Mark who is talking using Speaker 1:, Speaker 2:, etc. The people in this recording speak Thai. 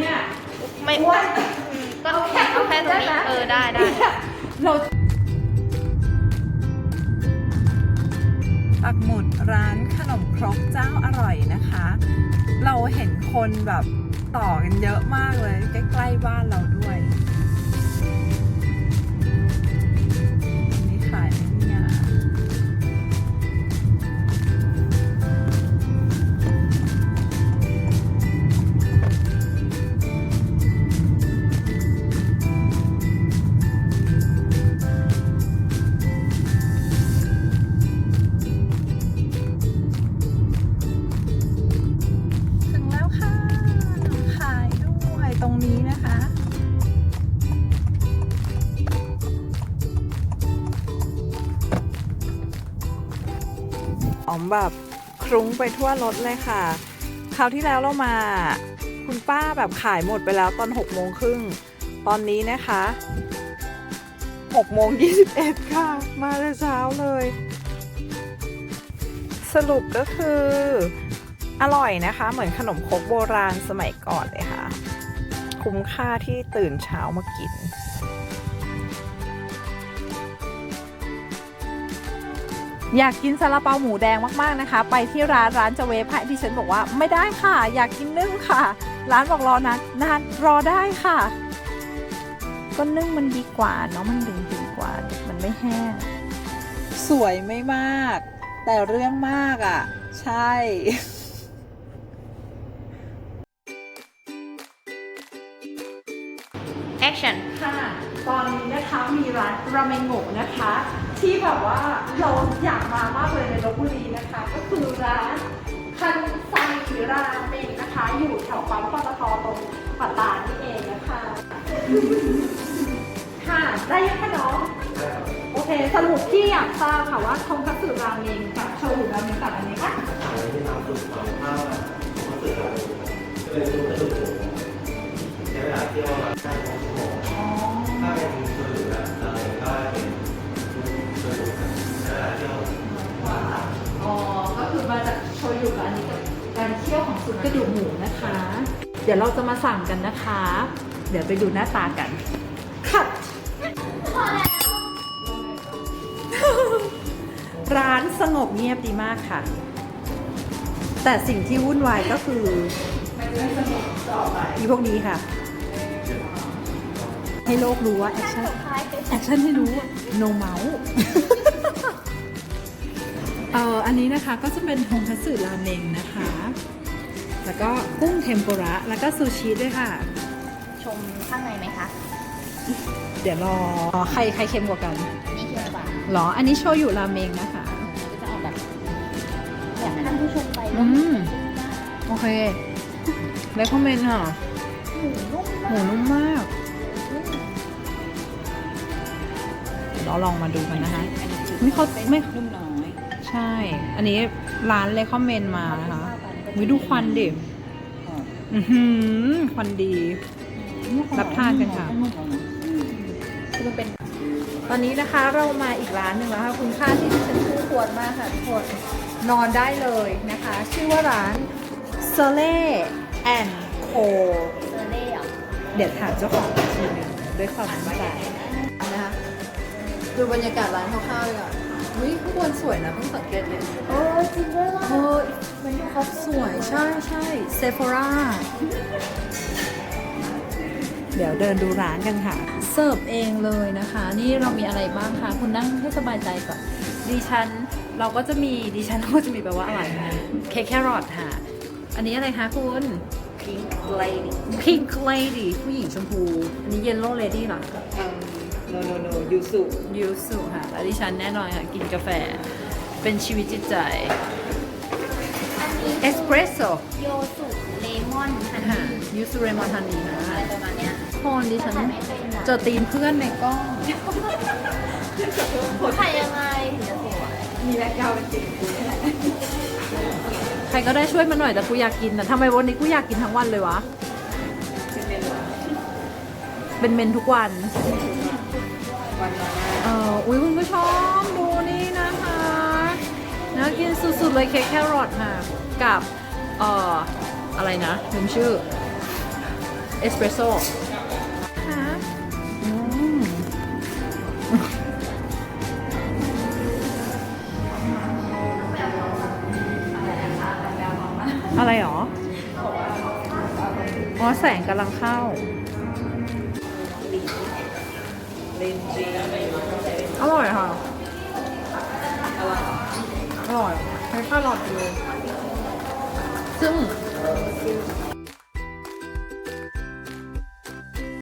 Speaker 1: เนี่ย
Speaker 2: ไม่
Speaker 1: อ้วน
Speaker 2: อืมก็เอาแค่ตรงนี้เออได้ได้
Speaker 1: เรา
Speaker 3: ปักหมุดร้านขนมครกเจ้าอร่อยนะคะ เราเห็นคนแบบต่อกันเยอะมากเลย ใกล้ๆบ้านเราด้วย อมแบบคลุ้งไปทั่วรถเลยค่ะ คราวที่แล้วเรามา คุณป้าแบบขายหมดไปแล้วตอน6โมงครึ่ง ตอนนี้นะคะ6โมง21ค่ะ มาแต่เช้าเลย สรุปก็คือ อร่อยนะคะ เหมือนขนมครกโบราณสมัยก่อนเลยค่ะ คุ้มค่าที่ตื่นเช้ามากิน อยากกินซาลาเปาหมูแดงมากๆนะคะ ไปที่ร้านร้านจะเวฟให้ดิฉันบอกว่าไม่ได้ค่ะ อยากกินนึ่งค่ะ ร้านบอกรอนานนานรอได้ค่ะ ก็นึ่งมันดีกว่าเนาะมันดึงดึงๆกว่ามันไม่แห้ง สวยไม่มาก แต่เรื่องมากอะ ใช่
Speaker 2: action
Speaker 1: ค่ะ ตอนนี้นะคะมีร้านราเมงโงะนะคะ ที่แบบว่าเราอยากมามากเลยในลบบุรีนะคะ ก็คือร้านคันไซราเมงนะคะ อยู่แถวปั๊มปตทตรงปัตตานี่เองนะคะ ค่ะได้ยังคะน้อง โอเค สรุปที่อยากทราบค่ะว่าทงคัตสึราเมงกับโชยุราเมงต่างกันไหมคะ
Speaker 4: อันนี้ทำสูตรของข้าวของสื่อเราจะเป็นสูตรกระดูกหมูใช้เวลาเที่ยวประมาณห้
Speaker 1: จากโชยุกับอันนี้กับการเคี่ยวของสูตรกระดูกหมูนะคะ เดี๋ยวเราจะมาสั่งกันนะคะ เดี๋ยวไปดูหน้าตากันคัดร้านสงบเงียบดีมากค่ะ แต่สิ่งที่วุ่นวายก็คืออีพวกนี้ค่ะ ให้โลกรู้ว่าแอคชั่นแอคชั่นให้รู้ว่า no mouse เอ่ออันนี้นะคะก็จะเป็นทงคัตสึราเมงนะคะ แล้วก็กุ้งเทมปุระ แล้วก็ซูชิด้วยค่ะ
Speaker 2: ชมข้างในไหมคะ
Speaker 1: เดี๋ยวรอใครใครเค็มกว่ากัน
Speaker 2: นี่คือแบบ
Speaker 1: หรอ อันนี้โชยุราเมงนะคะ
Speaker 2: ก็จะออกแบบอยากให้ท่านผู้ชมไป
Speaker 1: อืม โอเคแล้วคอมเมนต์ค่ะ
Speaker 2: หมูนุ่ม
Speaker 1: หมูนุ่มมากเดี๋ยวเราลองมาดูกันนะคะ ไม่เขาไม่
Speaker 2: นุ่มน้อย
Speaker 1: ใช่ อันนี้ร้านเลยคอมเมนต์มานะคะวิดูควันดิอือหือควันดี รับทานกันค่ะ
Speaker 2: คือมันเป็น
Speaker 1: ตอนนี้นะคะเรามาอีกร้านหนึ่งแล้วค่ะ คุณค่าที่ดิฉันคู่ควรมากค่ะทุกคนนอนได้เลยนะคะ ชื่อว่าร้าน s o l e and Co
Speaker 2: เซอร์เล่อะ
Speaker 1: เดี๋ยวถามเจ้าของอีกทีหนึงด้วยความมั่นใจนะคะดูบรรยากาศร้านคร่าวๆเลยอะ อุ้ยข้างบนสวยนะเพิ่งสังเกตเลย
Speaker 2: โอ้จริงด้วยล่ะ
Speaker 1: เออมันเขาสวยใช่ใช่เซฟ h ราเดี๋ยวเดินดูร้านกันค่ะ เสิร์ฟเองเลยนะคะ นี่เรามีอะไรบ้างคะ คุณนั่งให้สบายใจก่อนดิฉันเราก็จะมีดิฉันเราก็จะมีแปลว่าอะไรนะเค้กแครอทค่ะ อันนี้อะไรคะคุณ
Speaker 2: พิงค์เลดี้
Speaker 1: Pink Lady ผู้หญิงชมพู อันนี้ Yellow Lady เหรอ
Speaker 3: no no no ยูสุ
Speaker 1: ยูสุค่ะและดิฉันแน่นอนค่ะ กินกาแฟ เป็นชีวิตจิตใจ
Speaker 2: อันนี้
Speaker 1: เอสเปรสโซ่
Speaker 2: โยสุเลมอนฮัน
Speaker 1: ค่ะ
Speaker 2: นี่
Speaker 1: ยูสุเรมอนทันดีนะ
Speaker 2: อะ
Speaker 1: คะ
Speaker 2: ไรประมาณเนี้ย
Speaker 1: พอนดิฉัน
Speaker 2: แต่ไม่เป็นอะ
Speaker 1: เจอตีนเพื่อนในกล้อง
Speaker 2: ถ่ายยังไงถึงจะสวย
Speaker 1: มีแบ็คกราวด์เป็นตีนใครก็ได้ช่วยมาหน่อยแต่กูอยากกินนะทำไมวันนี้กูอยากกินทั้งวันเลยวะ เป็นเมนทุกวันเอุ้ยคุณผู้ชมดูนี่นะคะน่ากินสุดๆเลยเค้กแครอทค่ะ กับเอ่ออะไรนะลืมชื่อเอสเปรสโซ่ค่ะอืมอะไรหรอ อ๋อ แสงกำลังเข้า อร่อยค่ะ อร่อยใช้ข้าวหลอดเลยซึ่ง